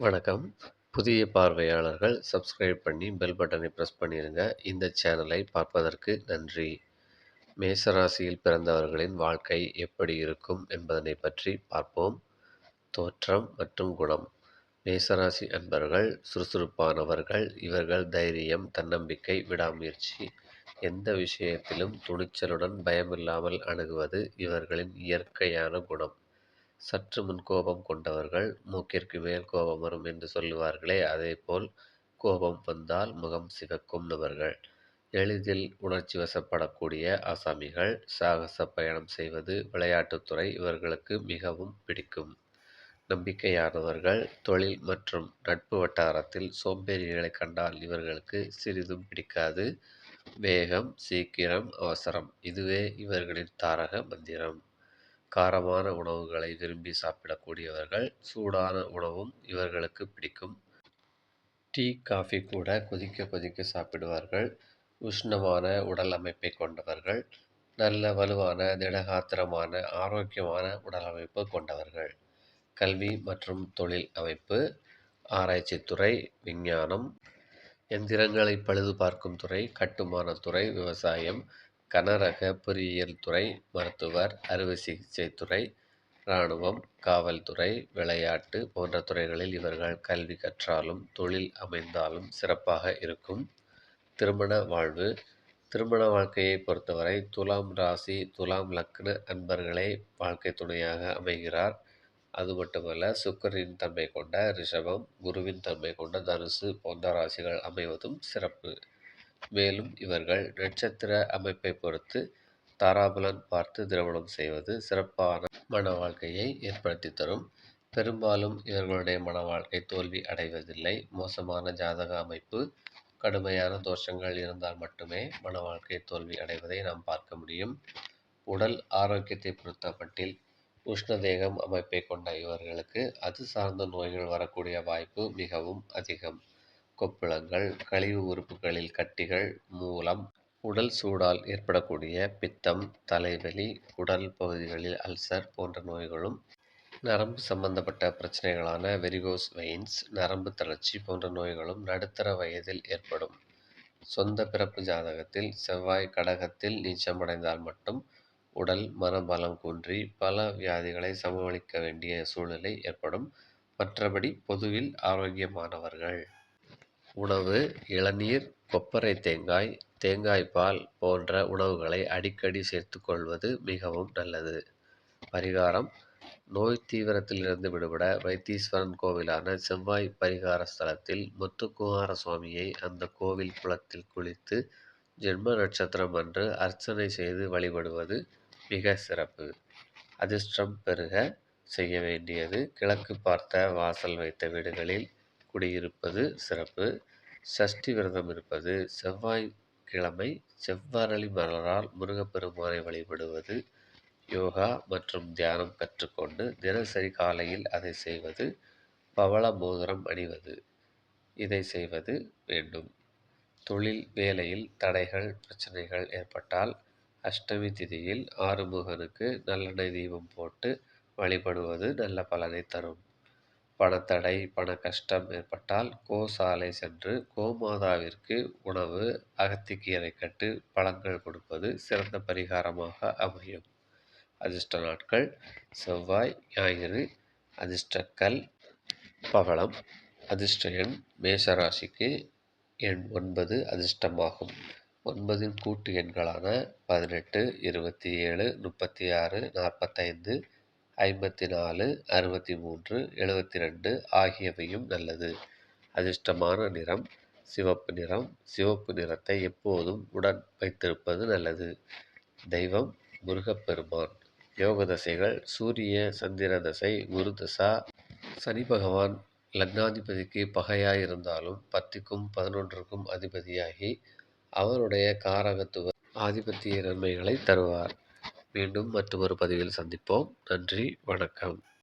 வணக்கம். புதிய பார்வையாளர்கள் சப்ஸ்கிரைப் பண்ணி பெல் பட்டனை பிரஸ் பண்ணிடுங்க இந்த சேனலை பார்ப்பதற்கு நன்றி. மேசராசியில் பிறந்தவர்களின் வாழ்க்கை எப்படி இருக்கும் என்பதனை பற்றி பார்ப்போம். தோற்றம் மற்றும் குணம் மேசராசி அன்பர்கள் சுறுசுறுப்பானவர்கள். இவர்கள் தைரியம், தன்னம்பிக்கை, விடாமுயற்சி, எந்த விஷயத்திலும் துணிச்சலுடன் பயமில்லாமல் அணுகுவது இவர்களின் இயற்கையான குணம். சற்று முன் கோபம் கொண்டவர்கள். மூக்கிற்கு மேல் கோபம் வரும் என்று சொல்லுவார்களே அதேபோல் கோபம் வந்தால் முகம் சிவக்கும் நபர்கள். எளிதில் உணர்ச்சி வசப்படக்கூடிய ஆசாமிகள். சாகச பயணம் செய்வது, விளையாட்டுத்துறை இவர்களுக்கு மிகவும் பிடிக்கும். நம்பிக்கையானவர்கள். தொழில் மற்றும் நட்பு வட்டாரத்தில் சோம்பேறிகளை கண்டால் இவர்களுக்கு சிறிதும் பிடிக்காது. வேகம், சீக்கிரம், அவசரம் இதுவே இவர்களின் தாரக மந்திரம். காரமான உணவுகளை விரும்பி சாப்பிடக்கூடியவர்கள். சூடான உணவும் இவர்களுக்கு பிடிக்கும். டீ, காஃபி கூட கொதிக்க கொதிக்க சாப்பிடுவார்கள். உஷ்ணமான உடல் அமைப்பை கொண்டவர்கள். நல்ல வலுவான, திடகாத்திரமான, ஆரோக்கியமான உடல் அமைப்பு கொண்டவர்கள். கல்வி மற்றும் தொழில் அமைப்பு ஆராய்ச்சித்துறை, விஞ்ஞானம், எந்திரங்களை பழுது பார்க்கும் துறை, கட்டுமானத்துறை விவசாயம், கனரக பொறியியல் துறை, மருத்துவர், அறுவை சிகிச்சை துறை, ராணுவம், காவல்துறை, விளையாட்டு போன்ற துறைகளில் இவர்கள் கல்வி கற்றாலும், தொழில் அமைந்தாலும் சிறப்பாக இருக்கும். திருமண வாழ்வு திருமண வாழ்க்கையை பொறுத்தவரை துலாம் ராசி, துலாம் லக்ன அன்பர்களே வாழ்க்கை துணையாக அமைகிறார். அது மட்டுமல்ல சுக்கரின் தன்மை கொண்ட ரிஷபம், குருவின் தன்மை கொண்ட தனுசு போன்ற ராசிகள் அமைவதும் சிறப்பு. மேலும் இவர்கள் நட்சத்திர அமைப்பை பொறுத்து தாராபலன் பார்த்து திருமணம் செய்வது சிறப்பான மண வாழ்க்கையை ஏற்படுத்தி தரும். பெரும்பாலும் இவர்களுடைய மன வாழ்க்கை தோல்வி அடைவதில்லை. மோசமான ஜாதக அமைப்பு, கடுமையான தோஷங்கள் இருந்தால் மட்டுமே மண வாழ்க்கை தோல்வி அடைவதை நாம் பார்க்க முடியும். உடல் ஆரோக்கியத்தை பொறுத்தமட்டில் உஷ்ணதேகம் அமைப்பை கொண்ட இவர்களுக்கு அது சார்ந்த நோய்கள் வரக்கூடிய வாய்ப்பு மிகவும் அதிகம். கொப்புளங்கள், கழிவு உறுப்புகளில் கட்டிகள், மூலம், உடல் சூடால் ஏற்படக்கூடிய பித்தம், தலைவலி, உடல் பகுதிகளில் அல்சர் போன்ற நோய்களும், நரம்பு சம்பந்தப்பட்ட பிரச்சனைகளான வெரிகோஸ் வெயின்ஸ், நரம்பு தளர்ச்சி போன்ற நோய்களும் நடுத்தர வயதில் ஏற்படும். சொந்த பிறப்பு ஜாதகத்தில் செவ்வாய் கடகத்தில் நீச்சமடைந்தால் மட்டும் உடல், மனபலம் குன்றி பல வியாதிகளை சமாளிக்க வேண்டிய சூழ்நிலை ஏற்படும். மற்றபடி பொதுவில் ஆரோக்கியமானவர்கள். உணவு இளநீர், கொப்பரை தேங்காய், தேங்காய் பால் போன்ற உணவுகளை அடிக்கடி சேர்த்துக்கொள்வது மிகவும் நல்லது. பரிகாரம் நோய் தீவிரத்திலிருந்து விடுபட வைத்தீஸ்வரன் கோவிலான செவ்வாய் பரிகார ஸ்தலத்தில் முத்துக்குமார சுவாமியை அந்த கோவில் குளத்தில் குளித்து ஜென்ம நட்சத்திரம் அன்று அர்ச்சனை செய்து வழிபடுவது மிக சிறப்பு. அதிர்ஷ்டம் பெருக செய்ய வேண்டியது கிழக்கு பார்த்த வாசல் வைத்த வீடுகளில் குடியிருப்பது சிறப்பு. சஷ்டி விரதம் இருப்பது, செவ்வாய் கிழமை செவ்வரளி மலரால் முருகப்பெருமானை வழிபடுவது, யோகா மற்றும் தியானம் கற்றுக்கொண்டு தினசரி காலையில் அதை செய்வது, பவள மோதிரம் அணிவது இதை செய்வது வேண்டும். தொழில், வேலையில் தடைகள், பிரச்சனைகள் ஏற்பட்டால் அஷ்டமி திதியில் ஆறுமுகனுக்கு நல்லெண்ணெய் தீபம் போட்டு வழிபடுவது நல்ல பலனை தரும். பணத்தடை, பண கஷ்டம் ஏற்பட்டால் கோசாலை சென்று கோமாதாவிற்கு உணவு, அகத்திக்கீரை கட்டு, பழங்கள் கொடுப்பது சிறந்த பரிகாரமாக அமையும். அதிர்ஷ்ட நாட்கள் செவ்வாய், ஞாயிறு. அதிர்ஷ்ட கல் பவளம். அதிர்ஷ்ட எண் மேசராசிக்கு எண் ஒன்பது அதிர்ஷ்டமாகும். ஒன்பதின் கூட்டு எண்களான பதினெட்டு, இருபத்தி ஏழு, முப்பத்தி ஆறு, நாற்பத்தைந்து, ஐம்பத்தி நாலு, அறுபத்தி மூன்று, எழுபத்தி ரெண்டு ஆகியவையும் நல்லது. அதிர்ஷ்டமான நிறம் சிவப்பு நிறம். சிவப்பு நிறத்தை எப்போதும் உடன் வைத்திருப்பது நல்லது. தெய்வம் முருகப்பெருமான். யோக தசைகள் சூரிய சந்திர தசை, குரு தசா, சனி பகவான் லக்னாதிபதிக்கு பகையாய் இருந்தாலும் பதினொன்றுக்கும் அதிபதியாகி அவருடைய காரகத்துவ ஆதிபத்திய நன்மைகளை தருவார். மீண்டும் மற்றொரு பதிவில் சந்திப்போம். நன்றி, வணக்கம்.